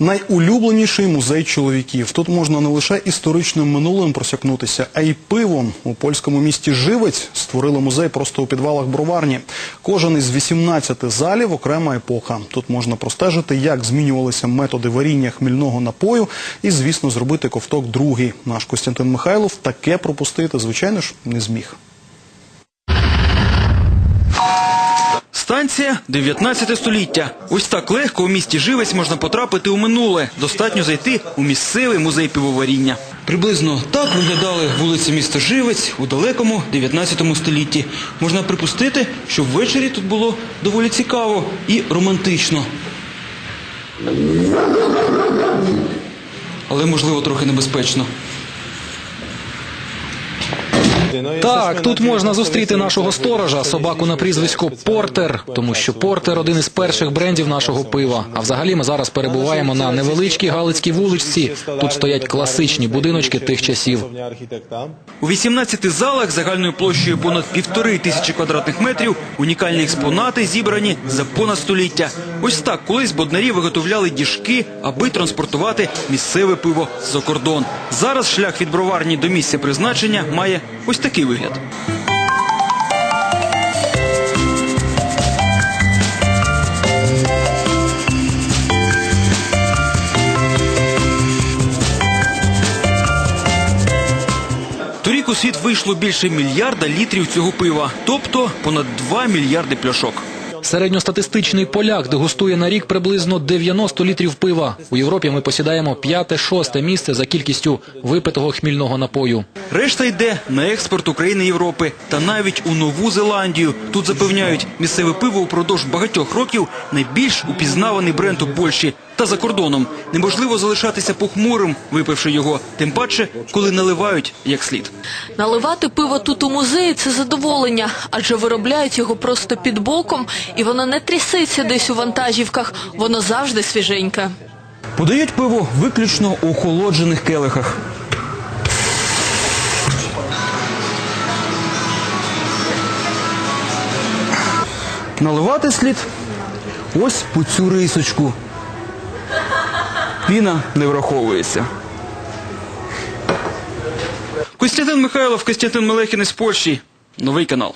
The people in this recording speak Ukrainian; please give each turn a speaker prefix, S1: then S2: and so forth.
S1: Найулюбленіший музей чоловіків. Тут можна не лише історичним минулим просякнутися, а й пивом. У польському місті Живець створили музей просто у підвалах броварні. Кожен із 18 залів окрема епоха. Тут можна простежити, як змінювалися методи варіння хмільного напою, і, звісно, зробити ковток другий. Наш Костянтин Михайлов таке пропустити, звичайно ж, не зміг.
S2: Станція 19 століття. Ось так легко у місті Живець можна потрапити у минуле. Достатньо зайти у місцевий музей пивоваріння. Приблизно так виглядали вулиці міста Живець у далекому 19 столітті. Можна припустити, що ввечері тут було доволі цікаво і романтично. Але, можливо, трохи небезпечно.
S3: Так, тут можна зустріти нашого сторожа, собаку на прізвисько Портер, тому що Портер один із перших брендів нашого пива. А взагалі ми зараз перебуваємо на невеличкій Галицькій вуличці. Тут стоять класичні будиночки тих часів.
S2: У 18 залах загальною площею понад півтори тисячі квадратних метрів унікальні експонати зібрані за понад століття. Ось так колись боднарі виготовляли діжки, аби транспортувати місцеве пиво за кордон. Зараз шлях від броварні до місця призначення має ось такий вигляд. Торік у світ вийшло більше мільярда літрів цього пива, тобто понад 2 мільярди пляшок.
S3: Середньостатистичний поляк дегустує на рік приблизно 90 літрів пива. У Європі ми посідаємо п'яте-шосте місце за кількістю випитого хмільного напою.
S2: Решта йде на експорт України Європи та навіть у Нову Зеландію. Тут запевняють, місцеве пиво упродовж багатьох років найбільш упізнаваний бренд у Польщі та за кордоном. Неможливо залишатися похмурим, випивши його, тим паче, коли наливають як слід.
S4: Наливати пиво тут у музеї це задоволення, адже виробляють його просто під боком, і воно не трясеться десь у вантажівках, воно завжди свіженьке.
S2: Подають пиво виключно у охолоджених келихах. Наливати слід ось по цю рисочку. Піна не враховується. Костянтин Михайлов, Костянтин Мелехін із Польщі. Новий канал.